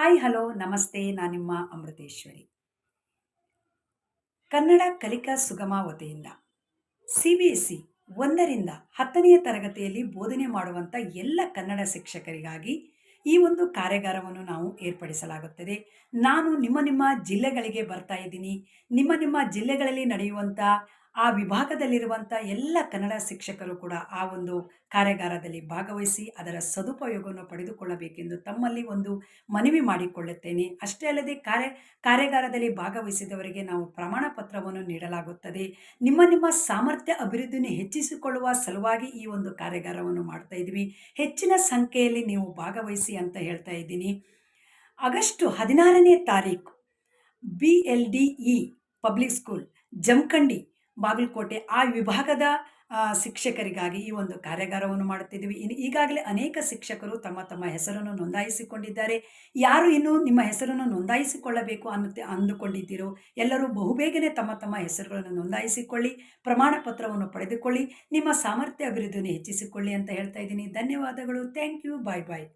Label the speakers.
Speaker 1: Hi, hello, ನಮಸ್ತೆ, ನಾನು ನಿಮ್ಮ ಅಮೃತೇಶ್ವರಿ. ಕನ್ನಡ ಕಲಿಕಾ ಸುಗಮ ವತಿಯಿಂದ ಸಿ ಬಿ ಎಸ್ ಸಿ ಒಂದರಿಂದ ಹತ್ತನೆಯ ತರಗತಿಯಲ್ಲಿ ಬೋಧನೆ ಮಾಡುವಂಥ ಎಲ್ಲ ಕನ್ನಡ ಶಿಕ್ಷಕರಿಗಾಗಿ ಈ ಒಂದು ಕಾರ್ಯಾಗಾರವನ್ನು ನಾವು ಏರ್ಪಡಿಸಲಾಗುತ್ತದೆ. ನಾನು ನಿಮ್ಮ ನಿಮ್ಮ ಜಿಲ್ಲೆಗಳಿಗೆ ಬರ್ತಾ ಇದ್ದೀನಿ. ನಿಮ್ಮ ನಿಮ್ಮ ಜಿಲ್ಲೆಗಳಲ್ಲಿ ನಡೆಯುವಂಥ ಆ ವಿಭಾಗದಲ್ಲಿರುವಂಥ ಎಲ್ಲ ಕನ್ನಡ ಶಿಕ್ಷಕರು ಕೂಡ ಆ ಒಂದು ಕಾರ್ಯಾಗಾರದಲ್ಲಿ ಭಾಗವಹಿಸಿ ಅದರ ಸದುಪಯೋಗವನ್ನು ಪಡೆದುಕೊಳ್ಳಬೇಕೆಂದು ತಮ್ಮಲ್ಲಿ ಒಂದು ಮನವಿ ಮಾಡಿಕೊಳ್ಳುತ್ತೇನೆ. ಅಷ್ಟೇ ಅಲ್ಲದೆ ಕಾರ್ಯ, ಕಾರ್ಯಾಗಾರದಲ್ಲಿ ಭಾಗವಹಿಸಿದವರಿಗೆ ನಾವು ಪ್ರಮಾಣ ಪತ್ರವನ್ನು ನೀಡಲಾಗುತ್ತದೆ. ನಿಮ್ಮ ನಿಮ್ಮ ಸಾಮರ್ಥ್ಯ ಅಭಿವೃದ್ಧಿಯನ್ನು ಹೆಚ್ಚಿಸಿಕೊಳ್ಳುವ ಸಲುವಾಗಿ ಈ ಒಂದು ಕಾರ್ಯಾಗಾರವನ್ನು ಮಾಡ್ತಾ ಇದ್ವಿ. ಹೆಚ್ಚಿನ ಸಂಖ್ಯೆಯಲ್ಲಿ ನೀವು ಭಾಗವಹಿಸಿ ಅಂತ ಹೇಳ್ತಾ ಇದ್ದೀನಿ. ಆಗಸ್ಟ್ ಹದಿನಾರನೇ ತಾರೀಕು B L D E public school Jamkhandi Bagalkote, ಆ ವಿಭಾಗದ ಶಿಕ್ಷಕರಿಗಾಗಿ ಈ ಒಂದು ಕಾರ್ಯಾಗಾರವನ್ನು ಮಾಡುತ್ತಿದ್ದೀವಿ. ಇನ್ನು ಈಗಾಗಲೇ ಅನೇಕ ಶಿಕ್ಷಕರು ತಮ್ಮ ತಮ್ಮ ಹೆಸರನ್ನು ನೋಂದಾಯಿಸಿಕೊಂಡಿದ್ದಾರೆ. ಯಾರು ಇನ್ನೂ ನಿಮ್ಮ ಹೆಸರನ್ನು ನೋಂದಾಯಿಸಿಕೊಳ್ಳಬೇಕು ಅನ್ನುತ್ತೆ, ಅಂದುಕೊಂಡಿದ್ದೀರೋ, ಎಲ್ಲರೂ ಬಹುಬೇಗನೆ ತಮ್ಮ ತಮ್ಮ ಹೆಸರುಗಳನ್ನು ನೋಂದಾಯಿಸಿಕೊಳ್ಳಿ, ಪ್ರಮಾಣ ಪತ್ರವನ್ನು ಪಡೆದುಕೊಳ್ಳಿ, ನಿಮ್ಮ ಸಾಮರ್ಥ್ಯ ಅಭಿವೃದ್ಧಿಯನ್ನು ಹೆಚ್ಚಿಸಿಕೊಳ್ಳಿ ಅಂತ ಹೇಳ್ತಾ ಇದ್ದೀನಿ. ಧನ್ಯವಾದಗಳು. Thank you. Bye bye.